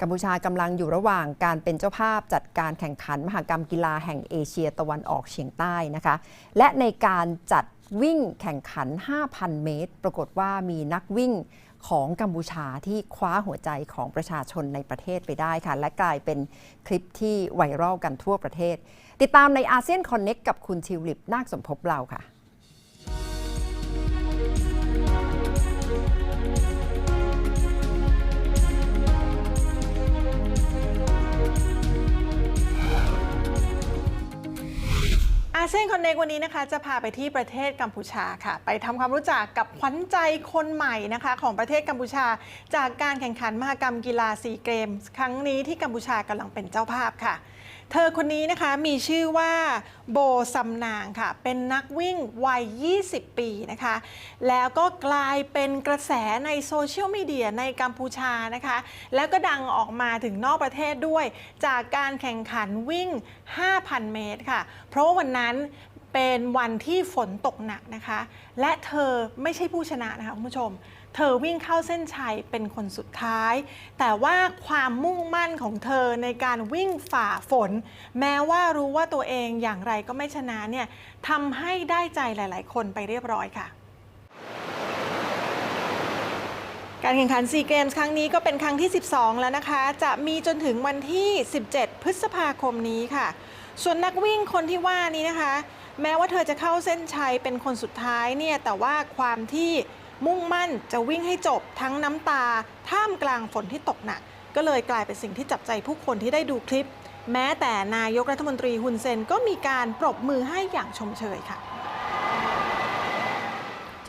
กัมพูชากำลังอยู่ระหว่างการเป็นเจ้าภาพจัดการแข่งขันมหกรรมกีฬาแห่งเอเชียตะวันออกเฉียงใต้นะคะ และในการจัดวิ่งแข่งขัน 5,000 เมตร ปรากฏว่ามีนักวิ่งของกัมพูชาที่คว้าหัวใจของประชาชนในประเทศไปได้ค่ะ และกลายเป็นคลิปที่ไวรัลกันทั่วประเทศ ติดตามในอาเซียนคอนเน็กกับคุณทิวลิปนาคสมภพเราค่ะ เซียนคอนเนกวันนี้นะคะจะพาไปที่ประเทศกัมพูชาค่ะ ไปทำความรู้จักกับขวัญใจคนใหม่นะคะของประเทศกัมพูชา จากการแข่งขันมหกรรมกีฬาซีเกมส์ครั้งนี้ที่กัมพูชากำลังเป็นเจ้าภาพค่ะ เธอคนนี้นะคะมีชื่อว่าโบซัมนางค่ะ เป็นนักวิ่งวัย 20 ปีนะคะ แล้วก็กลายเป็นกระแสในโซเชียลมีเดียในกัมพูชานะคะ แล้วก็ดังออกมาถึงนอกประเทศด้วย จากการแข่งขันวิ่ง 5,000 เมตรค่ะ เพราะวันนั้น เป็นวันที่ฝนตกหนักนะคะ และเธอไม่ใช่ผู้ชนะนะคะคุณผู้ชม เธอวิ่งเข้าเส้นชัยเป็นคนสุดท้าย แต่ว่าความมุ่งมั่นของเธอในการวิ่งฝ่าฝน แม้ว่ารู้ว่าตัวเองอย่างไรก็ไม่ชนะเนี่ยทำให้ได้ใจหลาย ๆ คนไปเรียบร้อยค่ะการแข่งขันซีเกมส์ครั้งนี้ก็เป็นครั้งที่ 12 แล้วนะคะ จะมีจนถึงวันที่ 17 พฤษภาคมนี้ค่ะ ส่วนนักวิ่งคนที่ว่านี้นะคะ แม้ว่าเธอจะเข้าเส้นชัยเป็นคนสุดท้ายเนี่ยแต่ว่าความที่มุ่งมั่นจะวิ่งให้จบทั้งน้ำตา ท่ามกลางฝนที่ตกหนัก ก็เลยกลายเป็นสิ่งที่จับใจผู้คนที่ได้ดูคลิป แม้แต่นายกรัฐมนตรีฮุนเซนก็มีการปรบมือให้อย่างชมเชยค่ะ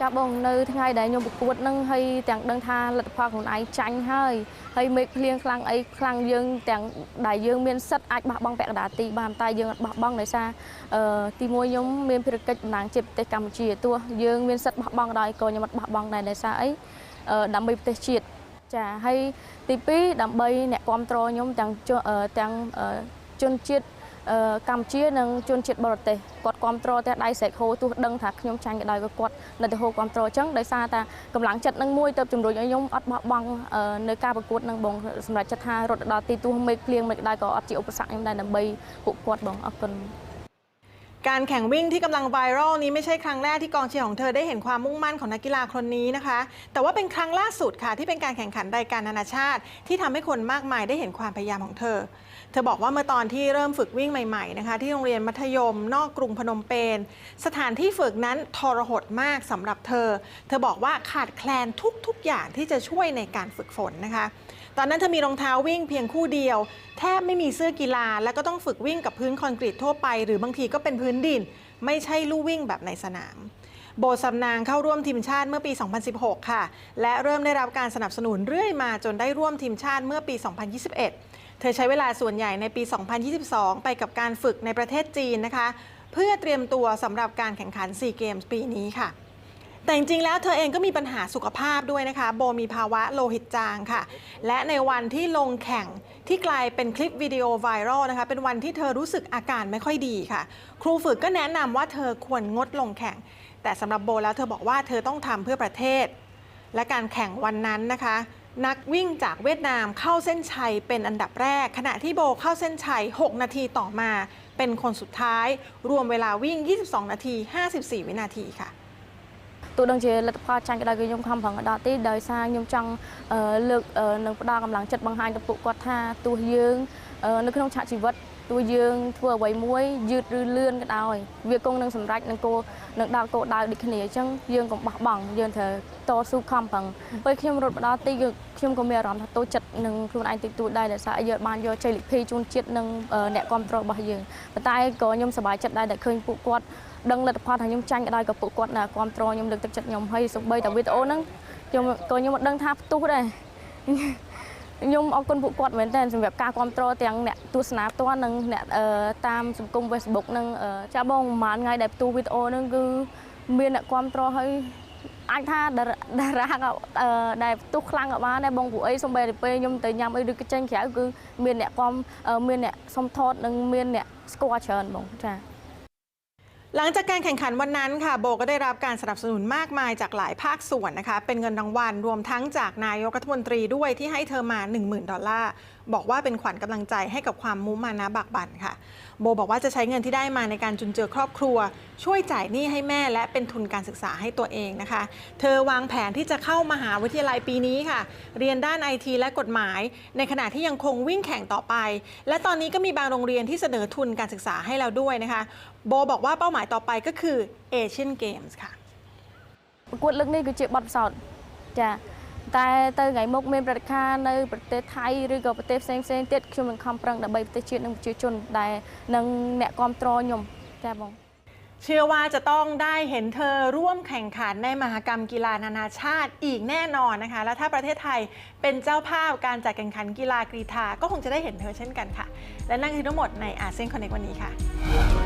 ចាបងនៅថ្ងៃដែលខ្ញុំប្រកួតនឹងហើយទាំងដឹងថាលទ្ធផលខ្លួនឯងចាញ់ហើយហើយមេឃភ្លៀងខ្លាំងអីខ្លាំងយើងទាំងដែលយើងមានសិទ្ធិអាចបោះបង់ពាក់កណ្ដាលទីបានតែយើងអត់បោះបង់ដោយសារអឺទីមួយខ្ញុំមានភារកិច្ចតំណាងជាតិប្រទេសកម្ពុជាទោះយើងមានសិទ្ធិបោះបង់ដោយក៏ខ្ញុំអត់បោះបង់ដែរដោយសារអីអឺដើម្បីប្រទេសជាតិចាហើយទី2ដើម្បីអ្នកគ្រប់គ្រងខ្ញុំទាំងជនអឺទាំងអឺជនជាតិអឺ កម្ពុជានិងជនជាតិបរទេសគាត់គ្រប់គ្រងតែដៃស្រែកហូទោះដឹងថាខ្ញុំចាញ់ក៏ដោយក៏គាត់នៅតែហូគ្រប់គ្រងអញ្ចឹងដោយសារតែកម្លាំងចិត្តនឹងមួយទៅជំរុញឲ្យខ្ញុំអត់បោះបង់អឺនៅការប្រកួតនឹងបងសម្រាប់ចិត្តថារត់ដល់ទីទោះមេឃភ្លៀងមិនក៏ដោយក៏អត់ជាឧបសគ្គខ្ញុំដែរដើម្បីពួកគាត់បងអរគុណ การแข่งวิ่งที่กำลังไวรัลนี้ไม่ใช่ครั้งแรกที่กองเชียร์ของเธอได้เห็นความมุ่งมั่นของนักกีฬาคนนี้นะคะ แต่ว่าเป็นครั้งล่าสุดค่ะที่เป็นการแข่งขันรายการนานาชาติ ที่ทำให้คนมากมายได้เห็นความพยายามของเธอ เธอบอกว่าเมื่อตอนที่เริ่มฝึกวิ่งใหม่ๆนะคะ ที่โรงเรียนมัธยม นอกกรุงพนมเปญสถานที่ฝึกนั้นทรหดมากสำหรับเธอ เธอบอกว่าขาดแคลนทุกๆอย่างที่จะช่วยในการฝึกฝนนะคะตอนนั้นเธอมีรองเท้าวิ่งเพียงคู่เดียว แทบไม่มีเสื้อกีฬา แล้วก็ต้องฝึกวิ่งกับพื้นคอนกรีตทั่วไป หรือบางทีก็เป็นพื้นดิน ไม่ใช่ลู่วิ่งแบบในสนาม โบสำนางเข้าร่วมทีมชาติเมื่อปี 2016 ค่ะ และเริ่มได้รับการสนับสนุนเรื่อยมาจนได้ร่วมทีมชาติเมื่อปี 2021 เธอใช้เวลาส่วนใหญ่ในปี 2022 ไปกับการฝึกในประเทศจีนนะคะ เพื่อเตรียมตัวสำหรับการแข่งขันซีเกมส์ปีนี้ค่ะ แต่จริงๆแล้วเธอเองก็มีปัญหาสุขภาพด้วยนะคะ โบมีภาวะโลหิตจางค่ะ และในวันที่ลงแข่งที่กลายเป็นคลิปวิดีโอไวรัลนะคะ เป็นวันที่เธอรู้สึกอาการไม่ค่อยดีค่ะ ครูฝึกก็แนะนำว่าเธอควรงดลงแข่ง แต่สำหรับโบแล้วเธอบอกว่าเธอต้องทำเพื่อประเทศ และการแข่งวันนั้นนะคะ นักวิ่งจากเวียดนามเข้าเส้นชัยเป็นอันดับแรก ขณะที่โบเข้าเส้นชัย 6 นาทีต่อมา เป็นคนสุดท้าย รวมเวลาวิ่ง 22 นาที 54វិនាทีค่ะ ទោះដឹងជាលទ្ធផលចាញ់ក៏ដោយគឺខ្ញុំខំប្រឹងក៏ដល់ទីដោយសារខ្ញុំចង់អឺលើកអឺនិងផ្ដល់កម្លាំងចិត្តបង្ហាញទៅពួកគាត់ថាទោះយើងអឺនៅក្នុងឆាកជីវិត ទោះយើងធ្វើអ្វីមួយយឺតឬលឿនក៏ដោយវាគង់នឹងសម្រេចនឹងគោលនឹងដល់គោលដៅដូចគ្នាអញ្ចឹងយើងកុំបោះបង់យើងត្រូវតស៊ូខំប្រឹងពេលខ្ញុំរត់មកដល់ទីគឺខ្ញុំក៏មានអារម្មណ៍ថាតូចចិត្តនឹងខ្លួនឯងតិចតួចដែរដោយសារយើងបានយកជ័យលាភីជូនជាតិនិងអឺអ្នកគ្រប់គ្រងរបស់យើងប៉ុន្តែក៏ខ្ញុំសប្បាយចិត្តដែរដែលឃើញពួកគាត់ដឹងលទ្ធផលថាខ្ញុំចាញ់ក៏ដោយក៏ពួកគាត់ណាគ្រប់គ្រងខ្ញុំលើកទឹកចិត្តខ្ញុំហើយសូម្បីតែវីដេអូហ្នឹងខ្ញុំក៏ខ្ញុំអត់ដឹងថាផ្ទុះដែរ ខ្ញុំអរគុណពួកគាត់មែនតើសម្រាប់ការគ្រប់គ្រងទាំងអ្នកទស្សនាផ្ទាល់និងអ្នកអឺតាមសង្គម Facebook នឹងអឺចាបងប្រហែលថ្ងៃដែលផ្ទុះវីដេអូហ្នឹងគឺមានអ្នកគ្រប់គ្រងហើយអាចថាតារាតារាក៏អឺដែលផ្ទុះខ្លាំងក៏បានដែរបងពួកអីសំបីតែពេលខ្ញុំទៅញ៉ាំអីឬក៏ចេញក្រៅគឺមានអ្នកគ្រប់អឺមានអ្នកសុំថតនិងមានអ្នកស្គាល់ច្រើនបងចា หลังจากการแข่งขันวันนั้นค่ะโบก็ได้รับการสนับสนุนมากมายจากหลายภาคส่วนนะคะ เป็นเงินรางวัลรวมทั้งจากนายกรัฐมนตรีด้วยที่ให้เธอมา 10,000 ดอลลาร์ บอกว่าเป็นขวัญกำลังใจให้กับความมุมานะบักบั่นค่ะ โบบอกว่าจะใช้เงินที่ได้มาในการจุนเจือครอบครัว ช่วยจ่ายหนี้ให้แม่และเป็นทุนการศึกษาให้ตัวเองนะคะ เธอวางแผนที่จะเข้ามหาวิทยาลัยปีนี้ค่ะ เรียนด้านไอทีและกฎหมาย ในขณะที่ยังคงวิ่งแข่งต่อไป และตอนนี้ก็มีบางโรงเรียนที่เสนอทุนการศึกษาให้แล้วด้วยนะคะ โบบอกว่าเป้าหมาต่อไปก็คือเอเชียนเกมส์ค่ะ ប្រកួតលើកនេះគឺជាបទពិសោធន៍ចាតែទៅថ្ងៃមុខមានព្រឹត្តិការណ៍នៅប្រទេសថៃឬក៏ប្រទេសផ្សេងផ្សេងៗទៀតខ្ញុំនឹងខំប្រឹងដើម្បីប្រទេសជាតិនិងប្រជាជនដែលនឹងអ្នកគ្រប់គ្រងខ្ញុំចាបង เชื่อว่าจะต้องได้เห็นเธอร่วมแข่งขันในมหกรรมกีฬานานาชาติอีกแน่นอนนะคะ และถ้าประเทศไทยเป็นเจ้าภาพการจัดแข่งขันกีฬากรีฑาก็คงจะได้เห็นเธอเช่นกันค่ะ และนั่นคือทั้งหมดในอาเซียนคอนเน c t วันนี้ค่ะ